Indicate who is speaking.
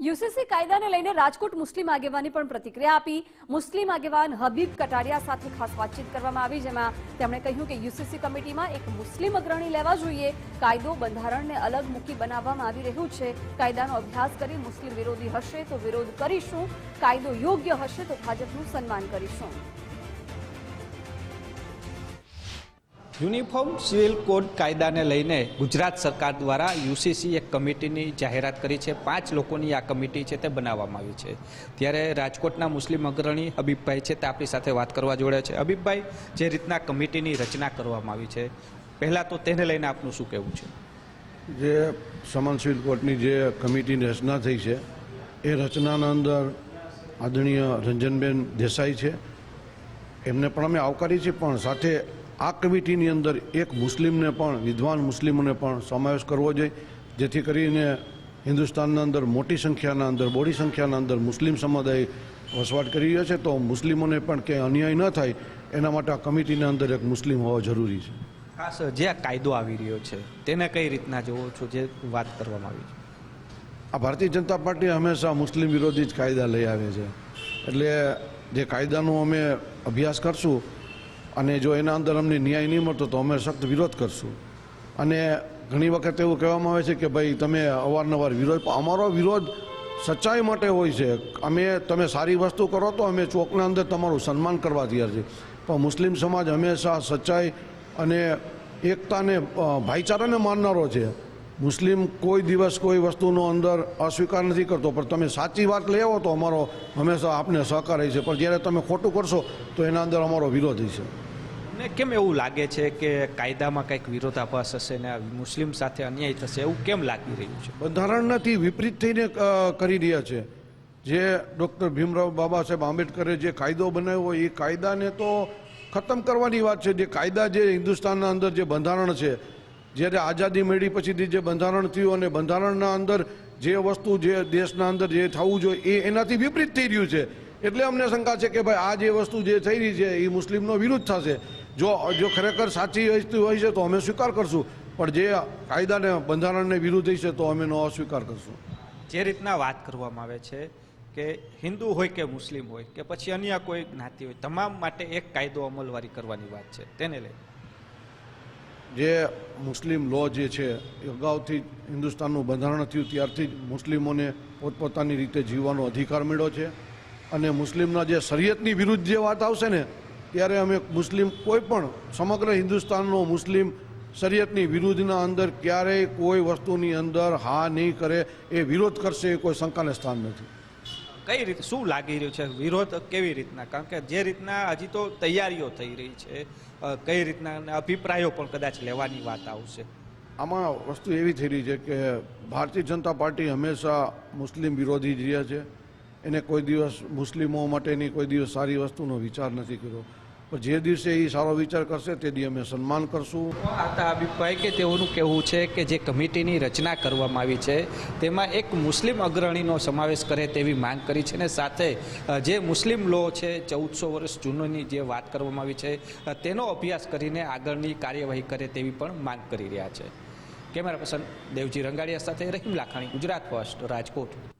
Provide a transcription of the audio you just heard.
Speaker 1: UCC કાયદાને લઈને રાજકોટ મુસ્લિમ આગેવાની પણ પ્રતિક્રિયા આપી. મુસ્લિમ આગેવાન હબીબ કટારિયા સાથે ખાસ વાતચીત કરવામાં આવી, જેમાં તેમણે કહ્યું કે યુસીસી કમિટીમાં એક મુસ્લિમ અગ્રણી લેવા જોઈએ. કાયદો બંધારણને અલગ મૂકી બનાવવામાં આવી રહ્યું છે. કાયદાનો અભ્યાસ કરી મુસ્લિમ વિરોધી હશે તો વિરોધ કરીશું. કાયદો યોગ્ય હશે તો ભાજપનું સન્માન કરીશું.
Speaker 2: યુનિફોર્મ સિવિલ કોડ કાયદાને લઈને ગુજરાત સરકાર દ્વારા યુસીસી એક કમિટીની જાહેરાત કરી છે. પાંચ લોકોની આ કમિટી છે તે બનાવવામાં આવી છે. ત્યારે રાજકોટના મુસ્લિમ અગ્રણી હબીબભાઈ છે તે આપણી સાથે વાત કરવા જોડે છે. હબીબભાઈ જે રીતના કમિટીની રચના કરવામાં આવી છે, પહેલાં તો તેને લઈને આપનું શું કહેવું છે?
Speaker 3: જે સમાન સિવિલ કોર્ટની જે કમિટીની રચના થઈ છે, એ રચનાના અંદર આદરણીય રંજનબેન દેસાઈ છે. એમને પણ અમે આવકારી છીએ પણ સાથે આ કમિટીની અંદર એક મુસ્લિમને પણ વિદ્વાન મુસ્લિમોને પણ સમાવેશ કરવો જોઈએ. જેથી કરીને હિન્દુસ્તાનના અંદર મોટી સંખ્યાના અંદર બોડી સંખ્યાના અંદર મુસ્લિમ સમુદાય વસવાટ કરી રહ્યો છે. તો મુસ્લિમોને પણ ક્યાંય અન્યાય ન થાય એના માટે આ કમિટીના અંદર એક મુસ્લિમ હોવો જરૂરી છે.
Speaker 2: ખાસ જે આ કાયદો આવી રહ્યો છે તેને કઈ રીતના જોવો છો? જે વાત કરવામાં આવી છે.
Speaker 3: આ ભારતીય જનતા પાર્ટી હંમેશા મુસ્લિમ વિરોધી જ કાયદા લઈ આવે છે. એટલે જે કાયદાનો અમે અભ્યાસ કરશું અને જો એના અંદર અમને ન્યાય નહીં મળતો તો અમે સખ્ત વિરોધ કરશું. અને ઘણી વખત એવું કહેવામાં આવે છે કે ભાઈ તમે અવારનવાર વિરોધ અમારો વિરોધ સચ્ચાઈ માટે હોય છે. અમે, તમે સારી વસ્તુ કરો તો અમે ચોકના અંદર તમારું સન્માન કરવા તૈયાર છીએ. પણ મુસ્લિમ સમાજ હંમેશા સચ્ચાઈ અને એકતાને ભાઈચારાને માનનારો છે. મુસ્લિમ કોઈ દિવસ કોઈ વસ્તુનો અંદર અસ્વીકાર નથી કરતો, પણ તમે સાચી વાત લઈ આવો તો અમારો હંમેશા આપને સહકાર છે. પણ જ્યારે તમે ખોટું કરશો તો એના અંદર અમારો વિરોધ છે
Speaker 2: ને કેમ એવું લાગે છે કે કાયદામાં કંઈક વિરોધાભાસ હશે ને મુસ્લિમ સાથે અન્યાય થશે? એવું કેમ લાગી રહ્યું છે?
Speaker 3: બંધારણનાથી વિપરીત થઈને કરી રહ્યા છે. જે ડૉક્ટર ભીમરાવ બાબા સાહેબ આંબેડકરે જે કાયદો બનાવ્યો, એ કાયદાને તો ખતમ કરવાની વાત છે. જે કાયદા જે હિન્દુસ્તાનના અંદર જે બંધારણ છે, જ્યારે આઝાદી મળી પછીથી જે બંધારણ થયું અને બંધારણના અંદર જે વસ્તુ જે દેશના અંદર જે થવું જોઈએ, એ એનાથી વિપરીત થઈ રહ્યું છે. એટલે અમને શંકા છે કે ભાઈ આ જે વસ્તુ જે થઈ રહી છે, એ મુસ્લિમનો વિરુદ્ધ થશે. જો જો ખરેખર સાચી હોય છે તો અમે સ્વીકાર કરશું. પણ જે કાયદાને બંધારણને વિરુદ્ધ છે તો અમે નો અસ્વીકાર કરશું.
Speaker 2: જે રીતના વાત કરવામાં આવે છે કે હિન્દુ હોય કે મુસ્લિમ હોય કે પછી અન્ય કોઈ જ્ઞાતિ હોય તમામ માટે એક કાયદો અમલવારી કરવાની વાત છે. તેને લઈ.
Speaker 3: જે મુસ્લિમ લો જે છે એ અગાઉથી હિન્દુસ્તાનનું બંધારણ થયું ત્યારથી જ મુસ્લિમોને પોતપોતાની રીતે જીવવાનો અધિકાર મળ્યો છે. અને મુસ્લિમના જે શરીયતની વિરુદ્ધ જે વાત આવશે ને ત્યારે અમે મુસ્લિમ કોઈ પણ સમગ્ર હિન્દુસ્તાનનો મુસ્લિમ શરીયતની વિરુદ્ધના અંદર ક્યારેય કોઈ વસ્તુની અંદર હા નહીં કરે એ વિરોધ કરશે એ કોઈ શંકાને સ્થાન નથી.
Speaker 2: કઈ રીતે શું લાગી રહ્યું છે? વિરોધ કેવી રીતના? કારણ કે જે રીતના હજી તો તૈયારીઓ થઈ રહી છે કઈ રીતના અભિપ્રાયો પણ કદાચ લેવાની વાત આવશે?
Speaker 3: આમાં વસ્તુ એવી થઈ રહી છે કે ભારતીય જનતા પાર્ટી હંમેશા મુસ્લિમ વિરોધી જ રહ્યા છે. એને કોઈ દિવસ મુસ્લિમો માટેની કોઈ દિવસ સારી વસ્તુનો વિચાર નથી કર્યો. જે દિવસે એ સારો વિચાર કરશે તે દી અમે સન્માન કરશું.
Speaker 2: આતા અભિપ્રાય કે તેઓનું કહેવું છે કે જે કમિટીની રચના કરવામાં આવી છે, તેમાં એક મુસ્લિમ અગ્રણીનો સમાવેશ કરે તેવી માંગ કરી છે અને સાથે જે મુસ્લિમ લો છે, ચૌદસો વર્ષ જૂનોની જે વાત કરવામાં આવી છે તેનો અભ્યાસ કરીને આગળની કાર્યવાહી કરે તેવી પણ માંગ કરી રહ્યા છે. કેમેરા પર્સન દેવજી રંગાડિયા સાથે રહીમ લાખાણી, ગુજરાત ફર્સ્ટ, રાજકોટ.